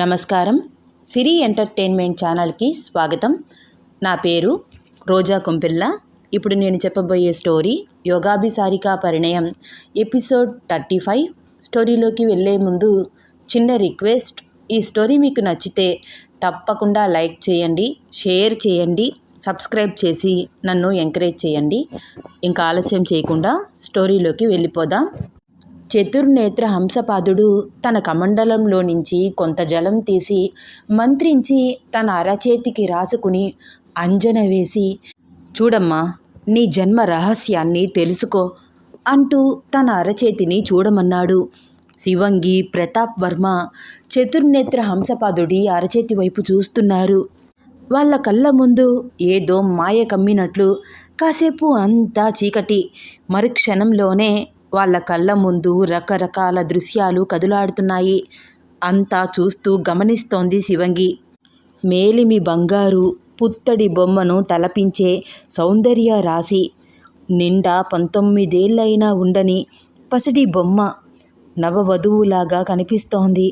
నమస్కారం. సిరి ఎంటర్టైన్మెంట్ ఛానల్కి స్వాగతం. నా పేరు రోజా కొంపిల్ల ఇప్పుడు నేను చెప్పబోయే స్టోరీ యోగాభిసారిక పరిణయం. Episode thirty five. స్టోరీలోకి వెళ్ళే ముందు చిన్న రిక్వెస్ట్ ఈ స్టోరీ మీకు నచ్చితే తప్పకుండా లైక్ చేయండి షేర్ చేయండి సబ్స్క్రైబ్ చేసి నన్ను ఎంకరేజ్ చేయండి. ఇంకా ఆలస్యం చేయకుండా స్టోరీలోకి వెళ్ళిపోదాం. చతుర్నేత్ర హంసపాదుడు తన కమండలంలో నుంచి కొంత జలం తీసి మంత్రించి తన అరచేతికి రాసుకుని అంజన వేసి చూడమ్మా నీ జన్మ రహస్యాన్ని తెలుసుకో అంటూ తన అరచేతిని చూడమన్నాడు. శివంగి ప్రతాప్ వర్మ చతుర్నేత్ర హంసపాదుడి అరచేతి వైపు చూస్తున్నారు. వాళ్ళ కళ్ళ ముందు ఏదో మాయ కమ్మినట్లు కాసేపు అంతా చీకటి. మరుక్షణంలోనే వాళ్ళ కళ్ళ ముందు రకరకాల దృశ్యాలు కదులాడుతున్నాయి. అంతా చూస్తూ గమనిస్తోంది శివంగి. మేలిమి బంగారు పుత్తడి బొమ్మను తలపించే సౌందర్య రాశి. నిండా పంతొమ్మిదేళ్ళైనా ఉండని పసిడి బొమ్మ నవవధువులాగా కనిపిస్తోంది.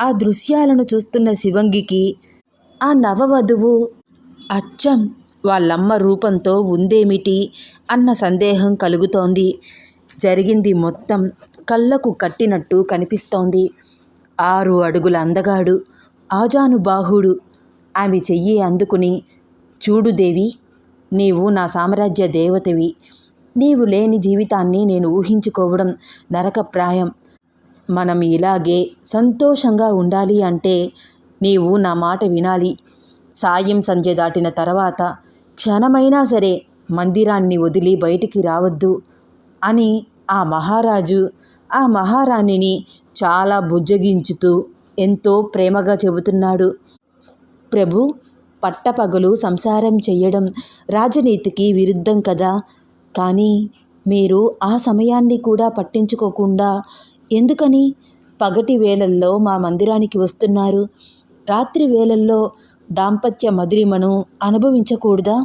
ఆ దృశ్యాలను చూస్తున్న శివంగికి ఆ నవవధువు అచ్చం. వాళ్ళమ్మ రూపంతో ఉందేమిటి అన్న సందేహం కలుగుతోంది. జరిగింది మొత్తం కళ్ళకు కట్టినట్టు కనిపిస్తోంది. ఆరు అడుగుల అందగాడు ఆజానుబాహుడు. ఆమె చెయ్యి అందుకుని చూడు దేవి నీవు నా సామ్రాజ్య దేవతవి. నీవు లేని జీవితాన్ని నేను ఊహించుకోవడం నరకప్రాయం. మనం ఇలాగే సంతోషంగా ఉండాలి అంటే నీవు నా మాట వినాలి. సాయం సంధ్య దాటిన తర్వాత క్షణమైనా సరే మందిరాన్ని వదిలి బయటికి రావద్దు. అని ఆ మహారాజు ఆ మహారాణిని చాలా బుజ్జగించుతూ ఎంతో ప్రేమగా చెబుతున్నాడు. ప్రభు పట్టపగలు సంసారం చెయ్యడం రాజనీతికి విరుద్ధం కదా. కానీ మీరు ఆ సమయాన్ని కూడా పట్టించుకోకుండా ఎందుకని పగటి వేళల్లో మా మందిరానికి వస్తున్నారు? రాత్రి వేళల్లో దాంపత్య మధురిమను అనుభవించకూడదా?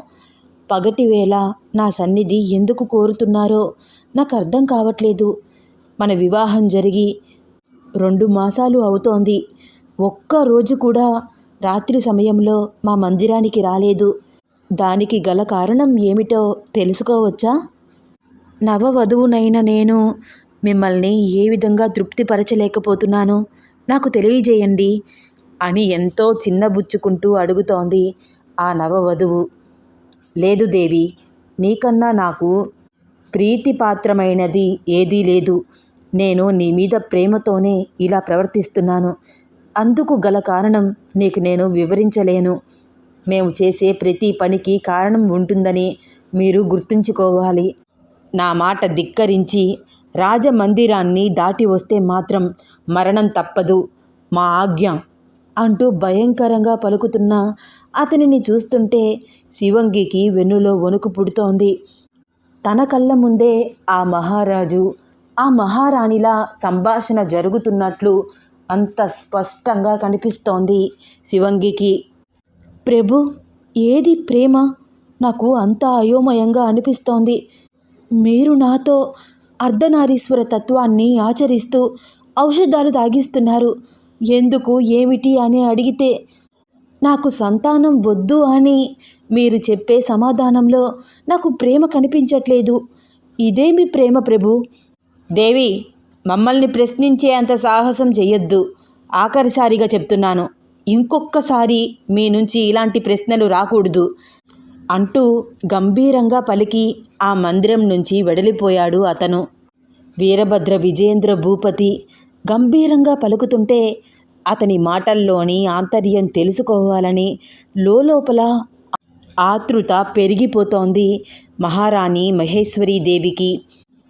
పగటివేళ నా సన్నిధి ఎందుకు కోరుతున్నారో నాకు అర్థం కావట్లేదు. మన వివాహం జరిగి రెండు మాసాలు అవుతోంది. ఒక్క రోజు కూడా రాత్రి సమయంలో మా మందిరానికి రాలేదు. దానికి గల కారణం ఏమిటో తెలుసుకోవచ్చా? నవవధువునైన నేను మిమ్మల్ని ఏ విధంగా తృప్తిపరచలేకపోతున్నాను నాకు తెలియజేయండి అని ఎంతో చిన్నబుచ్చుకుంటూ అడుగుతోంది ఆ నవవధువు లేదు దేవి నీకన్నా నాకు ప్రీతిపాత్రమైనది ఏదీ లేదు. నేను నీ మీద ప్రేమతోనే ఇలా ప్రవర్తిస్తున్నాను. అందుకు గల కారణం నీకు నేను వివరించలేను. మేము చేసే ప్రతి పనికి కారణం ఉంటుందని మీరు గుర్తుంచుకోవాలి. నా మాట ధిక్కరించి రాజమందిరాన్ని దాటి వస్తే మాత్రం మరణం తప్పదు. మా ఆజ్ఞ అంటూ భయంకరంగా పలుకుతున్న అతనిని చూస్తుంటే శివంగికి వెన్నులో వణుకు పుడుతోంది. తన కళ్ళ ముందే ఆ మహారాజు ఆ మహారాణిలా సంభాషణ జరుగుతున్నట్లు అంత స్పష్టంగా కనిపిస్తోంది శివంగికి. ప్రభు ఏది ప్రేమ? నాకు అంత అయోమయంగా అనిపిస్తోంది. మీరు నాతో అర్ధనారీశ్వర తత్వాన్ని ఆచరిస్తూ ఔషధాలు తాగిస్తున్నారు. ఎందుకు ఏమిటి అని అడిగితే నాకు సంతానం వద్దు అని మీరు చెప్పే సమాధానంలో నాకు ప్రేమ కనిపించట్లేదు. ఇదేమి ప్రేమ ప్రభు. దేవి మమ్మల్ని ప్రశ్నించే అంత సాహసం చెయ్యొద్దు. ఆఖరిసారిగా చెప్తున్నాను ఇంకొక్కసారి మీ నుంచి ఇలాంటి ప్రశ్నలు రాకూడదు అంటూ గంభీరంగా పలికి ఆ మందిరం నుంచి వెడలిపోయాడు అతను. వీరభద్ర విజయేంద్ర భూపతి గంభీరంగా పలుకుతుంటే అతని మాటల్లోని ఆంతర్యం తెలుసుకోవాలని లోపల ఆతృత పెరిగిపోతోంది. మహారాణి మహేశ్వరీదేవికి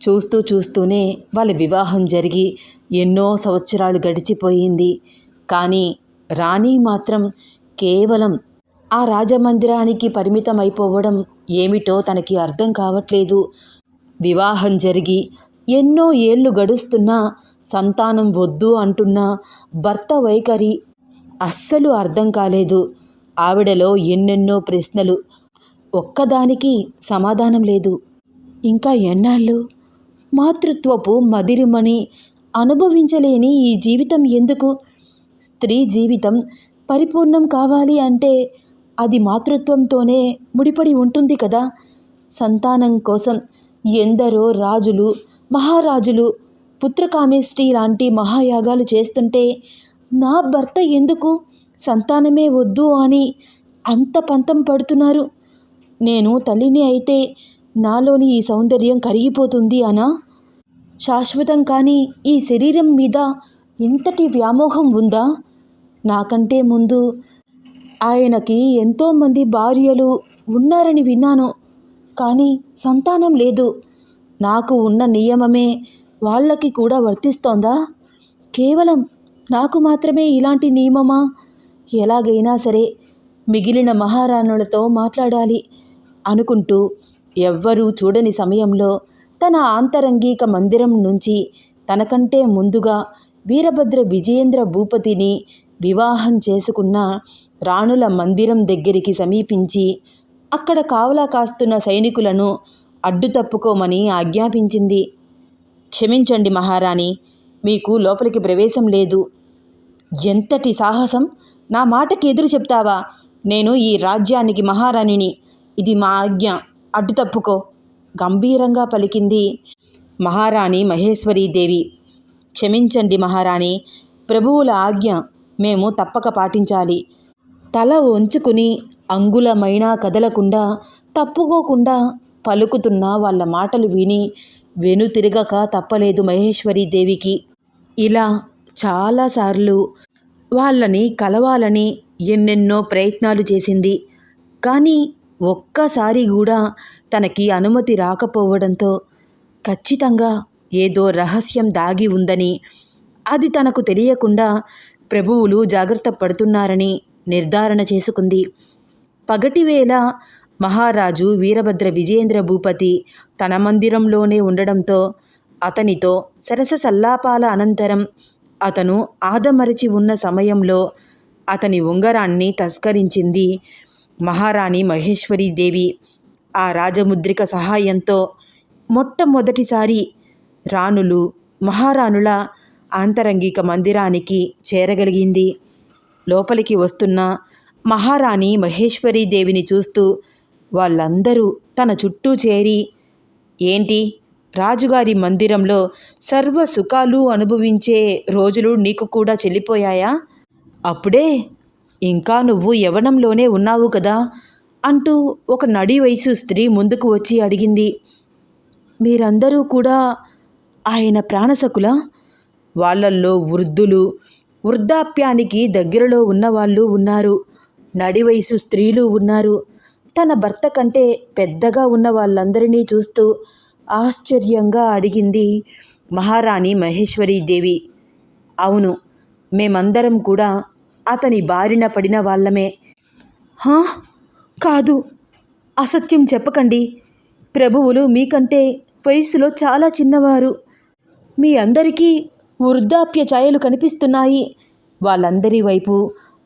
చూస్తూ చూస్తూనే వాళ్ళ వివాహం జరిగి ఎన్నో సంవత్సరాలు గడిచిపోయింది. కానీ రాణి మాత్రం కేవలం ఆ రాజమందిరానికి పరిమితం అయిపోవడం ఏమిటో తనకి అర్థం కావట్లేదు. వివాహం జరిగి ఎన్నో ఏళ్ళు గడుస్తున్నా సంతానం వద్దు అంటున్న భర్త వైఖరి అస్సలు అర్థం కాలేదు. ఆవిడలో ఎన్నెన్నో ప్రశ్నలు. ఒక్కదానికి సమాధానం లేదు. ఇంకా ఎన్నాళ్ళు? మాతృత్వపు మదిరిమని అనుభవించలేని ఈ జీవితం ఎందుకు? స్త్రీ జీవితం పరిపూర్ణం కావాలి అంటే అది మాతృత్వంతోనే ముడిపడి ఉంటుంది కదా. సంతానం కోసం ఎందరో రాజులు మహారాజులు పుత్రకామేష్టి లాంటి మహాయాగాలు చేస్తుంటే నా భర్త ఎందుకు? సంతానమే వద్దు అని అంత పంతం పడుతున్నారు. నేను తల్లిని అయితే నాలోని ఈ సౌందర్యం కరిగిపోతుంది అనా? శాశ్వతం కానీ ఈ శరీరం మీద ఇంతటి వ్యామోహం ఉందా? నాకంటే ముందు ఆయనకి ఎంతోమంది భార్యలు ఉన్నారని విన్నాను. కానీ సంతానం లేదు. నాకు ఉన్న నియమమే వాళ్ళకి కూడా వర్తిస్తోందా? కేవలం నాకు మాత్రమే ఇలాంటి నియమమా? ఎలాగైనా సరే మిగిలిన మహారాణులతో మాట్లాడాలి అనుకుంటూ ఎవ్వరూ చూడని సమయంలో తన ఆంతరంగిక మందిరం నుంచి తనకంటే ముందుగా వీరభద్ర విజయేంద్ర భూపతిని వివాహం చేసుకున్న రాణుల మందిరం దగ్గరికి సమీపించి అక్కడ కావలా కాస్తున్న సైనికులను అడ్డు తప్పుకోమని ఆజ్ఞాపించింది. క్షమించండి మహారాణి మీకు లోపలికి ప్రవేశం లేదు. ఎంతటి సాహసం! నా మాటకి ఎదురు చెప్తావా? నేను ఈ రాజ్యానికి మహారాణిని. ఇది మా ఆజ్ఞ. అడ్డు తప్పుకో. గంభీరంగా పలికింది మహారాణి మహేశ్వరీదేవి క్షమించండి మహారాణి ప్రభువుల ఆజ్ఞ మేము తప్పక పాటించాలి. తల వంచుకుని అంగుళమైనా కదలకుండా తప్పుకోకుండా పలుకుతున్న వాళ్ళ మాటలు విని వెనుతిరగక తప్పలేదు మహేశ్వరీదేవికి ఇలా చాలాసార్లు వాళ్ళని కలవాలని ఎన్నెన్నో ప్రయత్నాలు చేసింది. కానీ ఒక్కసారి కూడా తనకి అనుమతి రాకపోవడంతో ఖచ్చితంగా ఏదో రహస్యం దాగి ఉందని అది తనకు తెలియకుండా ప్రభువులు జాగ్రత్త పడుతున్నారని నిర్ధారణ చేసుకుంది. పగటివేళ మహారాజు వీరభద్ర విజయేంద్ర భూపతి తన మందిరంలోనే ఉండడంతో అతనితో సరస సల్లాపాల అనంతరం అతను ఆదమరచి ఉన్న సమయంలో అతని ఉంగరాన్ని తస్కరించింది. మహారాణి మహేశ్వరీదేవి ఆ రాజముద్రిక సహాయంతో మొట్టమొదటిసారి రాణులు మహారాణుల ఆంతరంగిక మందిరానికి చేరగలిగింది. లోపలికి వస్తున్న మహారాణి మహేశ్వరీదేవిని చూస్తూ వాళ్ళందరూ తన చుట్టూ చేరి ఏంటి? రాజుగారి మందిరంలో సర్వ సుఖాలు అనుభవించే రోజులు నీకు కూడా చెల్లిపోయాయా? అప్పుడే ఇంకా నువ్వు యవనంలోనే ఉన్నావు కదా? అంటూ ఒక నడి వయసు స్త్రీ ముందుకు వచ్చి అడిగింది. మీరందరూ కూడా ఆయన ప్రాణసకుల వాళ్ళల్లో వృద్ధులు వృద్ధాప్యానికి దగ్గరలో ఉన్నవాళ్ళు ఉన్నారు. నడివయసు స్త్రీలు ఉన్నారు. తన భర్త కంటే పెద్దగా ఉన్న వాళ్ళందరినీ చూస్తూ ఆశ్చర్యంగా అడిగింది మహారాణి మహేశ్వరీదేవి అవును మేమందరం కూడా అతని బారిన పడిన వాళ్ళమే. హా కాదు అసత్యం చెప్పకండి. ప్రభువులు మీకంటే వయసులో చాలా చిన్నవారు. మీ అందరికీ వృద్ధాప్య ఛాయలు కనిపిస్తున్నాయి. వాళ్ళందరి వైపు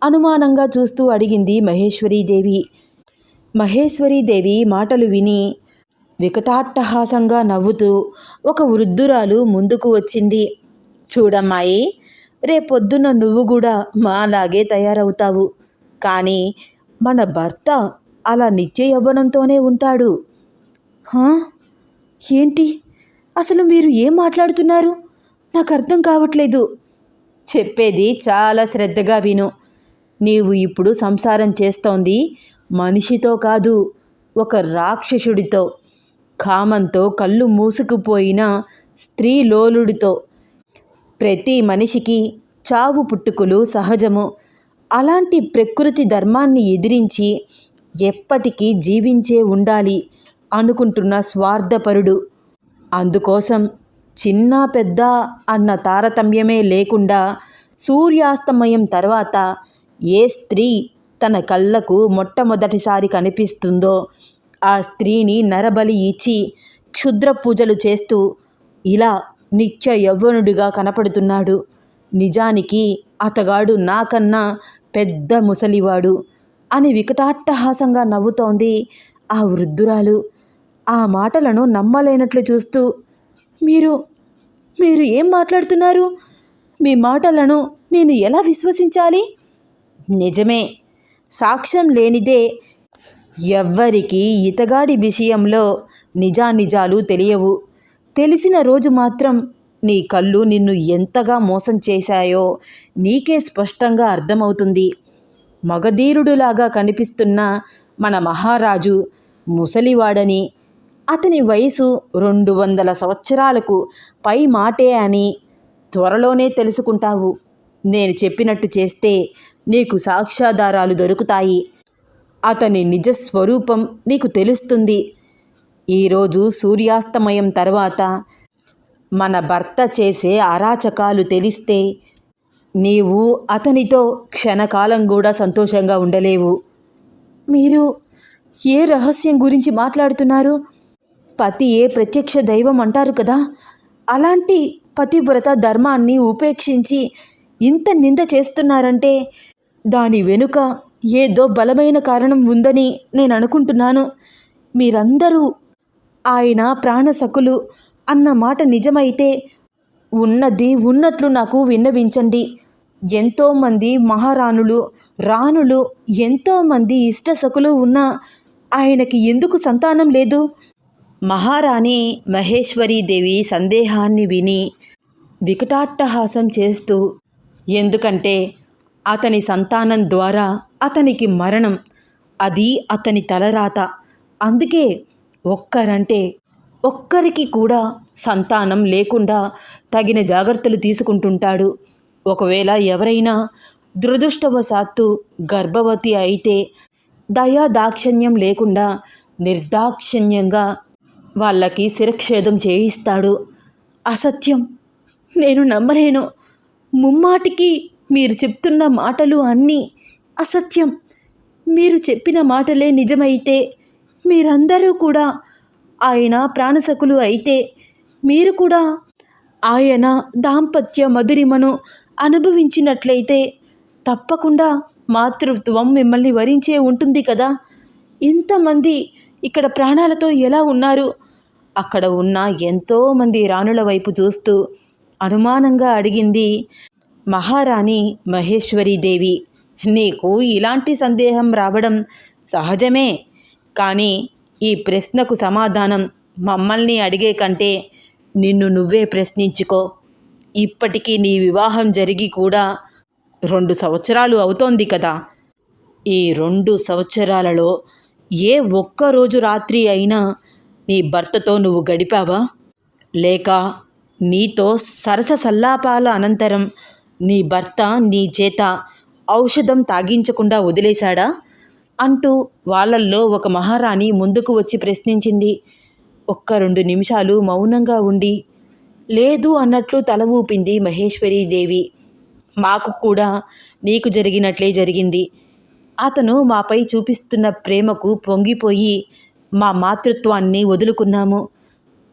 అనుమానంగా చూస్తూ అడిగింది మహేశ్వరీదేవి మహేశ్వరీదేవి మాటలు విని వికటాట్టహాసంగా నవ్వుతూ ఒక వృద్ధురాలు ముందుకు వచ్చింది. చూడమ్మాయి రేపొద్దున నువ్వు కూడా మాలాగే తయారవుతావు. కానీ మన భర్త అలా నిత్య యవ్వనంతోనే ఉంటాడు ఏంటి? అసలు మీరు ఏం మాట్లాడుతున్నారు? నాకు అర్థం కావట్లేదు. చెప్పేది చాలా శ్రద్ధగా విను. నీవు ఇప్పుడు సంసారం చేస్తోంది మనిషితో కాదు ఒక రాక్షసుడితో కామంతో కళ్ళు మూసుకుపోయిన స్త్రీ లోలుడితో. ప్రతి మనిషికి చావు పుట్టుకులు సహజము. అలాంటి ప్రకృతి ధర్మాన్ని ఎదిరించి ఎప్పటికీ జీవించే ఉండాలి అనుకుంటున్న స్వార్థపరుడు. అందుకోసం చిన్న పెద్ద అన్న తారతమ్యమే లేకుండా సూర్యాస్తమయం తర్వాత ఏ స్త్రీ తన కళ్ళకు మొట్టమొదటిసారి కనిపిస్తుందో ఆ స్త్రీని నరబలి ఇచ్చి క్షుద్ర పూజలు చేస్తూ ఇలా నిత్య యవ్వనుడిగా కనపడుతున్నాడు. నిజానికి అతగాడు నాకన్నా పెద్ద ముసలివాడు అని వికటాట్టహాసంగా నవ్వుతోంది ఆ వృద్ధురాలు. ఆ మాటలను నమ్మలేనట్లు చూస్తూ మీరు మీరు ఏం మాట్లాడుతున్నారు? మీ మాటలను నేను ఎలా విశ్వసించాలి? నిజమే సాక్ష్యం లేనిదే ఎవ్వరికి ఇతగాడి విషయంలో నిజానిజాలు తెలియవు. తెలిసిన రోజు మాత్రం నీ కళ్ళు నిన్ను ఎంతగా మోసం చేశాయో నీకే స్పష్టంగా అర్థమవుతుంది. మగధీరుడులాగా కనిపిస్తున్న మన మహారాజు ముసలివాడని అతని వయసు రెండు వందల సంవత్సరాలకు పై మాటే అని త్వరలోనే తెలుసుకుంటావు. నేను చెప్పినట్టు చేస్తే నీకు సాక్ష్యాధారాలు దొరుకుతాయి. అతని నిజ స్వరూపం నీకు తెలుస్తుంది. ఈరోజు సూర్యాస్తమయం తర్వాత మన భర్త చేసే అరాచకాలు తెలిస్తే నీవు అతనితో క్షణకాలం కూడా సంతోషంగా ఉండలేవు. మీరు ఏ రహస్యం గురించి మాట్లాడుతున్నారు? పతి ఏ ప్రత్యక్ష దైవం అంటారు కదా? అలాంటి పతివ్రత ధర్మాన్ని ఉపేక్షించి ఇంత నింద చేస్తున్నారంటే దాని వెనుక ఏదో బలమైన కారణం ఉందని నేను అనుకుంటున్నాను. మీరందరూ ఆయన ప్రాణసకులు అన్న మాట నిజమైతే ఉన్నది ఉన్నట్లు నాకు విన్నవించండి. ఎంతోమంది మహారాణులు రాణులు ఎంతోమంది ఇష్టసకులు ఉన్నా ఆయనకి ఎందుకు సంతానం లేదు? మహారాణి మహేశ్వరీదేవి సందేహాన్ని విని వికటాట్టహాసం చేస్తూ ఎందుకంటే అతని సంతానం ద్వారా అతనికి మరణం అది అతని తలరాత. అందుకే ఒక్కరంటే ఒక్కరికి కూడా సంతానం లేకుండా తగిన జాగ్రత్తలు తీసుకుంటుంటాడు. ఒకవేళ ఎవరైనా దురదృష్టవశాత్తు గర్భవతి అయితే దయా దాక్షణ్యం లేకుండా నిర్దాక్షిణ్యంగా వాళ్ళకి శిరక్షేదం చేయిస్తాడు. అసత్యం. నేను నమ్మలేను. ముమ్మాటికి మీరు చెప్తున్న మాటలు అన్నీ అసత్యం. మీరు చెప్పిన మాటలే నిజమైతే మీరందరూ కూడా ఆయన ప్రాణసకులు అయితే మీరు కూడా ఆయన దాంపత్య మధురిమను అనుభవించినట్లయితే తప్పకుండా మాతృత్వం మిమ్మల్ని వరించే ఉంటుంది కదా. ఇంతమంది ఇక్కడ ప్రాణాలతో ఎలా ఉన్నారు? అక్కడ ఉన్న ఎంతోమంది రాణుల వైపు చూస్తూ అనుమానంగా అడిగింది. మహారాణి మహేశ్వరీదేవి నీకు ఇలాంటి సందేహం రావడం సహజమే. కానీ ఈ ప్రశ్నకు సమాధానం మమ్మల్ని అడిగే కంటే నిన్ను నువ్వే ప్రశ్నించుకో. ఇప్పటికీ నీ వివాహం జరిగి కూడా రెండు సంవత్సరాలు అవుతోంది కదా. ఈ రెండు సంవత్సరాలలో ఏ ఒక్క రోజు రాత్రి అయినా నీ భర్తతో నువ్వు గడిపావా? లేక నీతో సరస సల్లాపాల అనంతరం నీ భర్త నీ చేత ఔషధం తాగించకుండా వదిలేశాడా? అంటూ వాళ్ళల్లో ఒక మహారాణి ముందుకు వచ్చి ప్రశ్నించింది. ఒక్క రెండు నిమిషాలు మౌనంగా ఉండి లేదు అన్నట్లు తల ఊపింది మహేశ్వరీదేవి మాకు కూడా నీకు జరిగినట్లే జరిగింది. అతను మాపై చూపిస్తున్న ప్రేమకు పొంగిపోయి మా మాతృత్వాన్ని వదులుకున్నాము.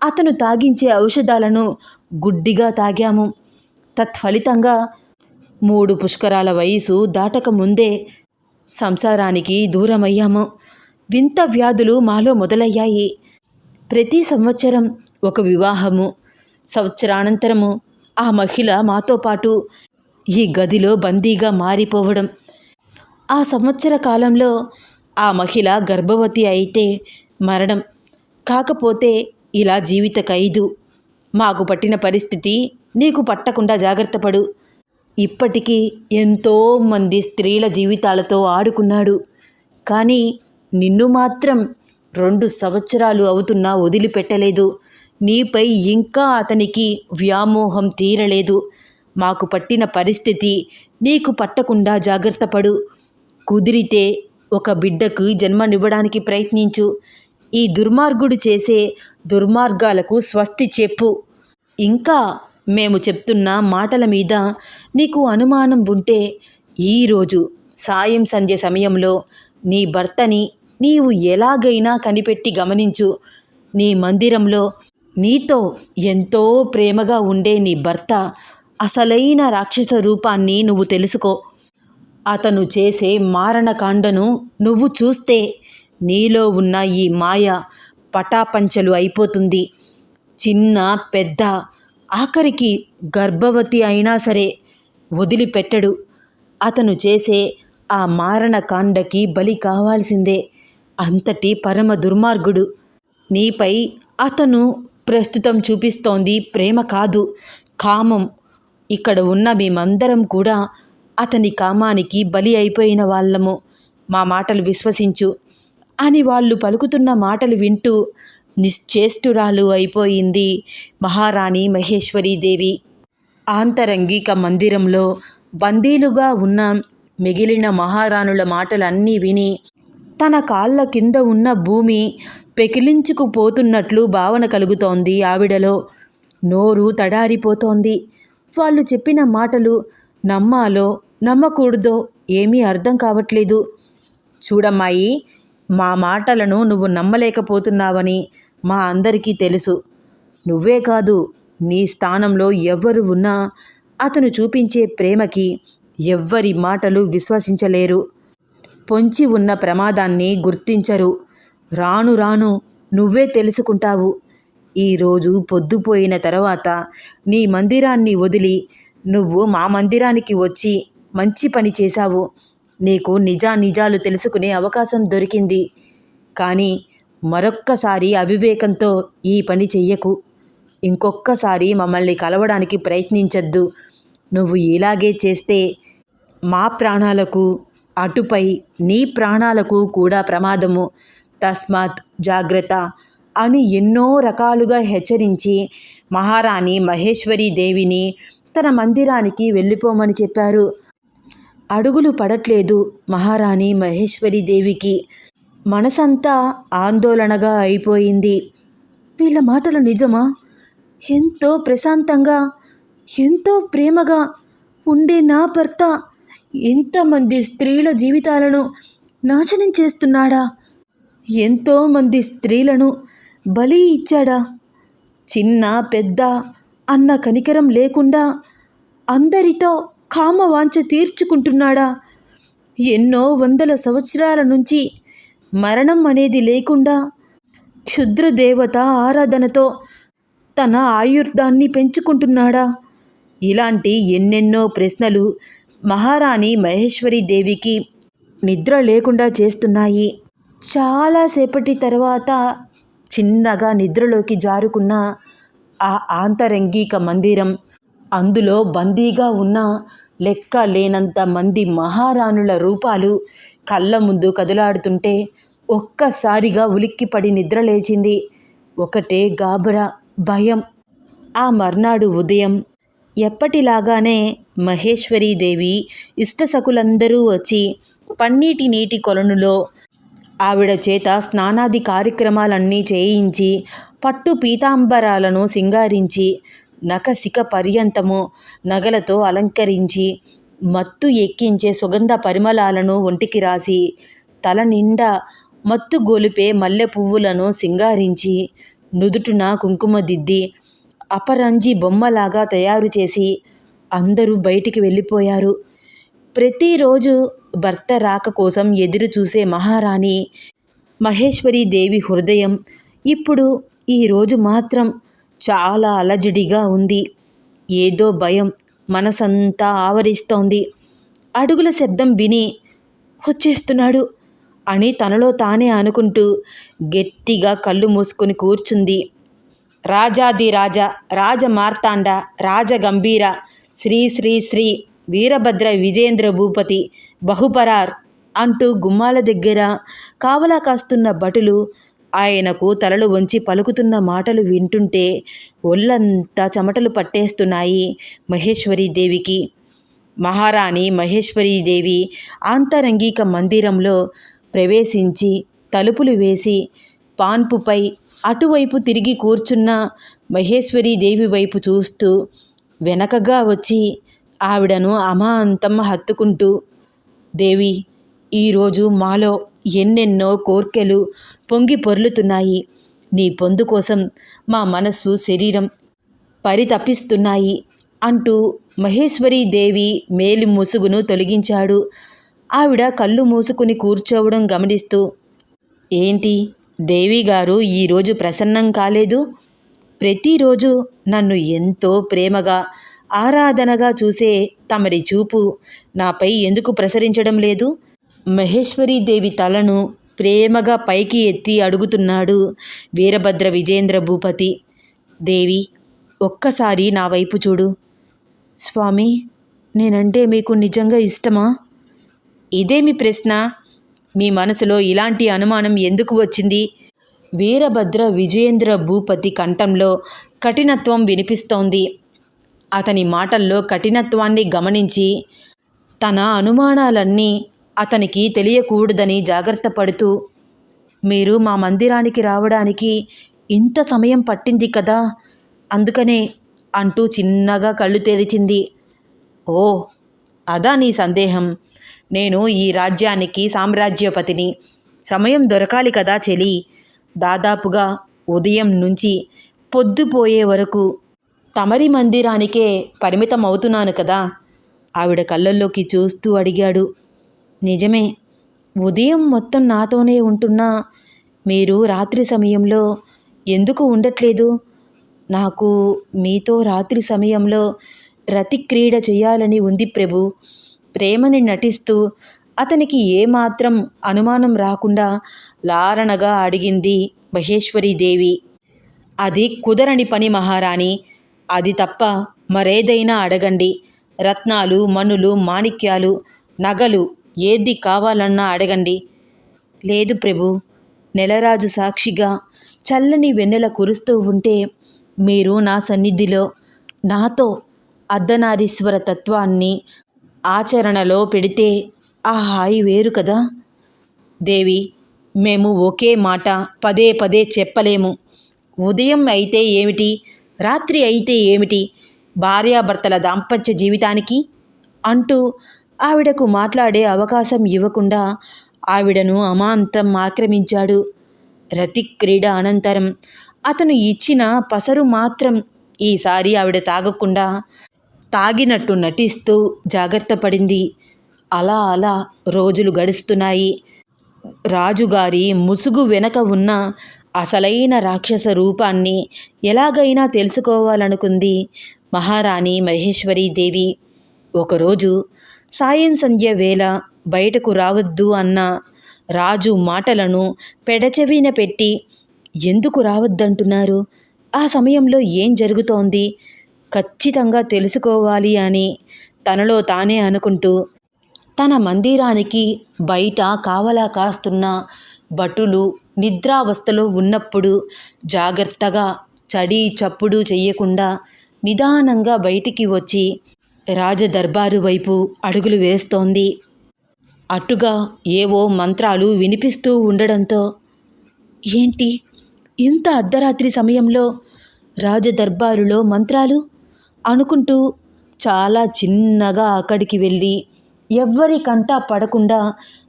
అతను తాగించే ఔషధాలను గుడ్డిగా తాగాము. తత్ఫలితంగా మూడు పుష్కరాల వయసు దాటక ముందే సంసారానికి దూరమయ్యాము. వింత వ్యాధులు మాలో మొదలయ్యాయి. ప్రతి సంవత్సరం ఒక వివాహము. సంవత్సరానంతరము ఆ మహిళ మాతో పాటు ఈ గదిలో బందీగా మారిపోవడం. ఆ సంవత్సర కాలంలో ఆ మహిళ గర్భవతి అయితే మరణం. కాకపోతే ఇలా జీవిత ఖైదు మాకు పట్టిన పరిస్థితి నీకు పట్టకుండా జాగ్రత్త పడు. ఇప్పటికీ ఎంతోమంది స్త్రీల జీవితాలతో ఆడుకున్నాడు. కానీ నిన్ను మాత్రం రెండు సంవత్సరాలు అవుతున్నా వదిలిపెట్టలేదు. నీపై ఇంకా అతనికి వ్యామోహం తీరలేదు. మాకు పట్టిన పరిస్థితి నీకు పట్టకుండా జాగ్రత్త పడు. కుదిరితే ఒక బిడ్డకు జన్మనివ్వడానికి ప్రయత్నించు. ఈ దుర్మార్గుడు చేసే దుర్మార్గాలకు స్వస్తి చెప్పు. ఇంకా మేము చెప్తున్న మాటల మీద నీకు అనుమానం ఉంటే ఈరోజు సాయం సంధ్య సమయంలో నీ భర్తని నీవు ఎలాగైనా కనిపెట్టి గమనించు. నీ మందిరంలో నీతో ఎంతో ప్రేమగా ఉండే నీ భర్త అసలైన రాక్షస రూపాన్ని నువ్వు తెలుసుకో. అతను చేసే మారణకాండను నువ్వు చూస్తే నీలో ఉన్న ఈ మాయ పటాపంచలు అయిపోతుంది. చిన్న పెద్ద ఆఖరికి గర్భవతి అయినా సరే వదిలిపెట్టడు. అతను చేసే ఆ మారణకాండకి బలి కావాల్సిందే. అంతటి పరమ దుర్మార్గుడు. నీపై అతను ప్రస్తుతం చూపిస్తోంది ప్రేమ కాదు కామం. ఇక్కడ ఉన్న మేమందరం కూడా అతని కామానికి బలి అయిపోయిన వాళ్ళము. మా మాటలు విశ్వసించు. అని వాళ్ళు పలుకుతున్న మాటలు వింటూ నిశ్చేష్టురాలు అయిపోయింది మహారాణి మహేశ్వరీదేవి ఆంతరంగిక మందిరంలో బందీలుగా ఉన్న మిగిలిన మహారాణుల మాటలన్నీ విని తన కాళ్ళ కింద ఉన్న భూమి పెకిలించుకుపోతున్నట్లు భావన కలుగుతోంది ఆవిడలో. నోరు తడారిపోతోంది. వాళ్ళు చెప్పిన మాటలు నమ్మాలో నమ్మకూడదో ఏమీ అర్థం కావట్లేదు. చూడమ్మాయి మా మాటలను నువ్వు నమ్మలేకపోతున్నావని మా అందరికీ తెలుసు. నువ్వే కాదు నీ స్థానంలో ఎవ్వరు ఉన్నా అతను చూపించే ప్రేమకి ఎవ్వరి మాటలు విశ్వసించలేరు. పొంచి ఉన్న ప్రమాదాన్ని గుర్తించరు. రాను రాను నువ్వే తెలుసుకుంటావు. ఈరోజు పొద్దుపోయిన తర్వాత నీ మందిరాన్ని వదిలి నువ్వు మా మందిరానికి వచ్చి మంచి పని చేశావు. నీకు నిజా నిజాలు తెలుసుకునే అవకాశం దొరికింది. కానీ మరొక్కసారి అవివేకంతో ఈ పని చెయ్యకు. ఇంకొక్కసారి మమ్మల్ని కలవడానికి ప్రయత్నించద్దు. నువ్వు ఇలాగే చేస్తే మా ప్రాణాలకు అటుపై నీ ప్రాణాలకు కూడా ప్రమాదము. తస్మాత్ జాగ్రత్త అని ఎన్నో రకాలుగా హెచ్చరించి మహారాణి మహేశ్వరీ దేవిని తన మందిరానికి వెళ్ళిపోమని చెప్పారు. అడుగులు పడట్లేదు మహారాణి మహేశ్వరి దేవికి. మనసంతా ఆందోళనగా అయిపోయింది. వీళ్ళ మాటలు నిజమా? ఎంతో ప్రశాంతంగా ఎంతో ప్రేమగా ఉండే నా భర్త ఎంతమంది స్త్రీల జీవితాలను నాశనం చేస్తున్నాడా? ఎంతోమంది స్త్రీలను బలి ఇచ్చాడా? చిన్న పెద్ద అన్న కనికరం లేకుండా అందరితో కామవాంఛ తీర్చుకుంటున్నాడా? ఎన్నో వందల సంవత్సరాల నుంచి మరణం అనేది లేకుండా క్షుద్ర దేవత ఆరాధనతో తన ఆయుర్దాన్ని పెంచుకుంటున్నాడా? ఇలాంటి ఎన్నెన్నో ప్రశ్నలు మహారాణి మహేశ్వరి దేవికి నిద్ర లేకుండా చేస్తున్నాయి. చాలాసేపటి తర్వాత చిన్నగా నిద్రలోకి జారుకున్న ఆ ఆంతరంగిక మందిరం అందులో బందీగా ఉన్న లెక్క లేనంత మంది మహారాణుల రూపాలు కళ్ళ ముందు కదలాడుతుంటే ఒక్కసారిగా ఉలిక్కిపడి నిద్రలేచింది. ఒకటే గాబరా భయం. ఆ మర్నాడు ఉదయం ఎప్పటిలాగానే మహేశ్వరీదేవి ఇష్టసకులందరూ వచ్చి పన్నీటి నీటి కొలనులో ఆవిడ చేత స్నానాది కార్యక్రమాలన్నీ చేయించి పట్టు పీతాంబరాలను సింగారించి నకసిక పర్యంతము నగలతో అలంకరించి మత్తు ఎక్కించే సుగంధ పరిమళాలను ఒంటికి రాసి తల నిండా మత్తు గొలిపే మల్లె పువ్వులను సింగారించి నుదుటున కుంకుమ దిద్ది అపరంజి బొమ్మలాగా తయారు చేసి అందరూ బయటికి వెళ్ళిపోయారు. ప్రతిరోజు భర్త రాక కోసం ఎదురు చూసే మహారాణి మహేశ్వరీదేవి హృదయం ఇప్పుడు ఈరోజు మాత్రం చాలా అలజడిగా ఉంది. ఏదో భయం మనసంతా ఆవరిస్తోంది. అడుగుల శబ్దం విని వచ్చేస్తున్నాడు. అని తనలో తానే అనుకుంటూ గట్టిగా కళ్ళు మూసుకొని కూర్చుంది. రాజాది రాజా రాజ మార్తాండ రాజ గంభీర శ్రీ శ్రీ శ్రీ వీరభద్ర విజేంద్ర భూపతి బహుపరార్ అంటూ గుమ్మాల దగ్గర కావలా కాస్తున్న భటులు ఆయనకు తలలు వంచి పలుకుతున్న మాటలు వింటుంటే ఒళ్ళంతా చెమటలు పట్టేస్తున్నాయి మహేశ్వరీదేవికి మహారాణి మహేశ్వరీదేవి ఆంతరంగిక మందిరంలో ప్రవేశించి తలుపులు వేసి పాన్పుపై అటువైపు తిరిగి కూర్చున్న మహేశ్వరీదేవి వైపు చూస్తూ వెనకగా వచ్చి ఆవిడను అమాంతం హత్తుకుంటూ దేవి ఈరోజు మాలో ఎన్నెన్నో కోర్కెలు పొంగి పొర్లుతున్నాయి. నీ పొందు కోసం మా మనస్సు శరీరం పరితపిస్తున్నాయి అంటూ మహేశ్వరీదేవి మేలి ముసుగును తొలగించాడు. ఆవిడ కళ్ళు మూసుకుని కూర్చోవడం గమనిస్తూ ఏంటి? దేవి గారు ఈరోజు ప్రసన్నం కాలేదు? ప్రతిరోజు నన్ను ఎంతో ప్రేమగా ఆరాధనగా చూసే తమరి చూపు నాపై ఎందుకు ప్రసరించడం లేదు? మహేశ్వరీదేవి తలను ప్రేమగా పైకి ఎత్తి అడుగుతున్నాడు వీరభద్ర విజేంద్ర భూపతి. దేవి ఒక్కసారి నా వైపు చూడు. స్వామి నేనంటే మీకు నిజంగా ఇష్టమా? ఇదేమి ప్రశ్న. మీ మనసులో ఇలాంటి అనుమానం ఎందుకు వచ్చింది? వీరభద్ర విజయేంద్ర భూపతి కంఠంలో కఠినత్వం వినిపిస్తోంది. అతని మాటల్లో కఠినత్వాన్ని గమనించి తన అనుమానాలన్నీ అతనికి తెలియకూడదని జాగ్రత్త పడుతూ మీరు మా మందిరానికి రావడానికి ఇంత సమయం పట్టింది కదా? అందుకనే అంటూ చిన్నగా కళ్ళు తెరిచింది. ఓ అదా నీ సందేహం. నేను ఈ రాజ్యానికి సామ్రాజ్యపతిని. సమయం దొరకాలి కదా చెలి. దాదాపుగా ఉదయం నుంచి పొద్దుపోయే వరకు తమరి మందిరానికే పరిమితం అవుతున్నాను కదా ఆవిడ కళ్ళల్లోకి చూస్తూ అడిగాడు. నిజమే. ఉదయం మొత్తం నాతోనే ఉంటున్నా. మీరు రాత్రి సమయంలో ఎందుకు ఉండట్లేదు? నాకు మీతో రాత్రి సమయంలో రతిక్రీడ చేయాలని ఉంది ప్రభు. ప్రేమని నటిస్తూ అతనికి ఏమాత్రం అనుమానం రాకుండా లారణగా అడిగింది మహేశ్వరీదేవి. అది కుదరని పని మహారాణి. అది తప్ప మరేదైనా అడగండి. రత్నాలు మణులు మాణిక్యాలు నగలు ఏది కావాలన్నా అడగండి. లేదు ప్రభు నెలరాజు సాక్షిగా చల్లని వెన్నెల కురుస్తూ ఉంటే మీరు నా సన్నిధిలో నాతో అర్ధనారీశ్వర తత్వాన్ని ఆచరణలో పెడితే ఆ హాయి వేరు కదా? దేవి మేము ఒకే మాట పదే పదే చెప్పలేము. ఉదయం అయితే ఏమిటి? రాత్రి అయితే ఏమిటి? భార్యాభర్తల దాంపత్య జీవితానికి? అంటూ ఆవిడకు మాట్లాడే అవకాశం ఇవ్వకుండా ఆవిడను అమాంతం ఆక్రమించాడు. రతిక్ క్రీడ అనంతరం అతను ఇచ్చిన పసరు మాత్రం ఈసారి ఆవిడ తాగకుండా తాగినట్టు నటిస్తూ జాగ్రత్త పడింది. అలా అలా రోజులు గడుస్తున్నాయి. రాజుగారి ముసుగు వెనక ఉన్న అసలైన రాక్షస రూపాన్ని ఎలాగైనా తెలుసుకోవాలనుకుంది మహారాణి మహేశ్వరీదేవి. ఒకరోజు సాయం సంధ్య వేళ బయటకు రావద్దు అన్న రాజు మాటలను పెడచెవిన పెట్టి ఎందుకు రావద్దంటున్నారు? ఆ సమయంలో ఏం జరుగుతోంది? ఖచ్చితంగా తెలుసుకోవాలి అని తనలో తానే అనుకుంటూ తన మందిరానికి బయట కావలా కాస్తున్న భటులు నిద్రావస్థలో ఉన్నప్పుడు జాగ్రత్తగా చడి చప్పుడు చెయ్యకుండా నిదానంగా బయటికి వచ్చి రాజదర్బారు వైపు అడుగులు వేస్తోంది. అటుగా ఏవో మంత్రాలు వినిపిస్తూ ఉండడంతో ఏంటి? ఇంత అర్ధరాత్రి సమయంలో రాజదర్బారులో మంత్రాలు? అనుకుంటూ చాలా చిన్నగా అక్కడికి వెళ్ళి ఎవ్వరి పడకుండా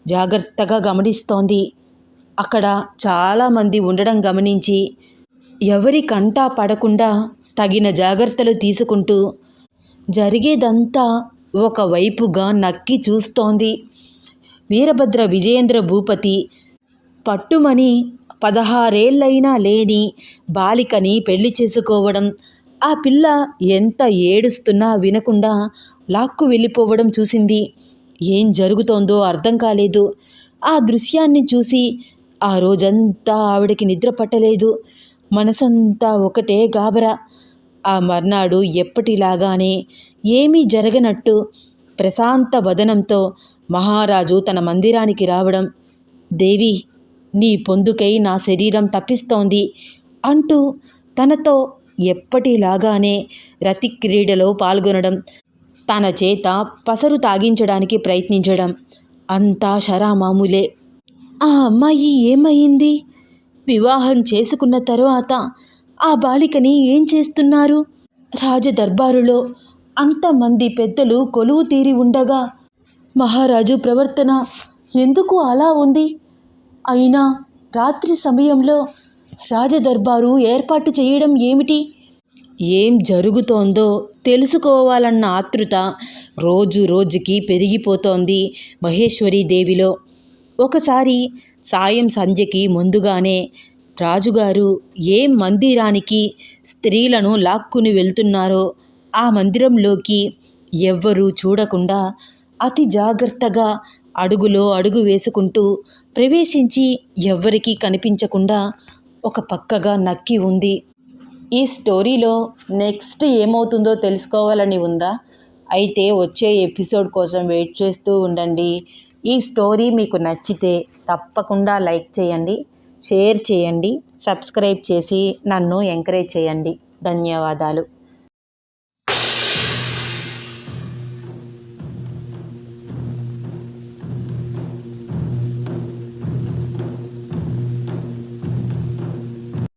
జాగ్రత్తగా గమనిస్తోంది. అక్కడ చాలామంది ఉండడం గమనించి ఎవరి కంటా పడకుండా తగిన జాగ్రత్తలు తీసుకుంటూ జరిగేదంతా ఒకవైపుగా నక్కి చూస్తోంది. వీరభద్ర విజయేంద్ర భూపతి పట్టుమని పదహారేళ్ళైనా లేని బాలికని పెళ్ళి చేసుకోవడం ఆ పిల్ల ఎంత ఏడుస్తున్నా వినకుండా లాక్కు వెళ్ళిపోవడం చూసింది. ఏం జరుగుతోందో అర్థం కాలేదు. ఆ దృశ్యాన్ని చూసి ఆ రోజంతా ఆవిడకి నిద్ర పట్టలేదు. మనసంతా ఒకటే గాబరా. ఆ మర్నాడు ఎప్పటిలాగానే ఏమీ జరగనట్టు ప్రశాంత వదనంతో మహారాజు తన మందిరానికి రావడం దేవి నీ పొందుకై నా శరీరం తప్పిస్తోంది అంటూ తనతో ఎప్పటిలాగానే రతి క్రీడలో పాల్గొనడం తన చేత పసరు తాగించడానికి ప్రయత్నించడం అంతా షరామామూలే. ఆ అమ్మాయి ఏమయ్యింది వివాహం చేసుకున్న తరువాత ఆ బాలికని ఏం చేస్తున్నారు? రాజదర్బారులో అంతమంది పెద్దలు కొలువు తీరి ఉండగా మహారాజు ప్రవర్తన ఎందుకు అలా ఉంది? అయినా రాత్రి సమయంలో రాజదర్బారు ఏర్పాటు చేయడం ఏమిటి? ఏం జరుగుతోందో తెలుసుకోవాలన్న ఆతృత రోజు రోజుకి పెరిగిపోతోంది మహేశ్వరి దేవిలో ఒకసారి సాయం సంధ్యకి ముందుగానే రాజుగారు ఏ మందిరానికి స్త్రీలను లాక్కుని వెళ్తున్నారో ఆ మందిరంలోకి ఎవ్వరూ చూడకుండా అతి జాగ్రత్తగా అడుగులో అడుగు వేసుకుంటూ ప్రవేశించి ఎవ్వరికీ కనిపించకుండా ఒక పక్కగా నక్కి ఉంది. ఈ స్టోరీలో నెక్స్ట్ ఏమవుతుందో తెలుసుకోవాలని ఉందా? అయితే వచ్చే ఎపిసోడ్ కోసం వెయిట్ చేస్తూ ఉండండి. ఈ స్టోరీ మీకు నచ్చితే తప్పకుండా లైక్ చేయండి. షేర్ చేయండి సబ్స్క్రైబ్ చేసి నన్ను ఎంకరేజ్ చేయండి. ధన్యవాదాలు.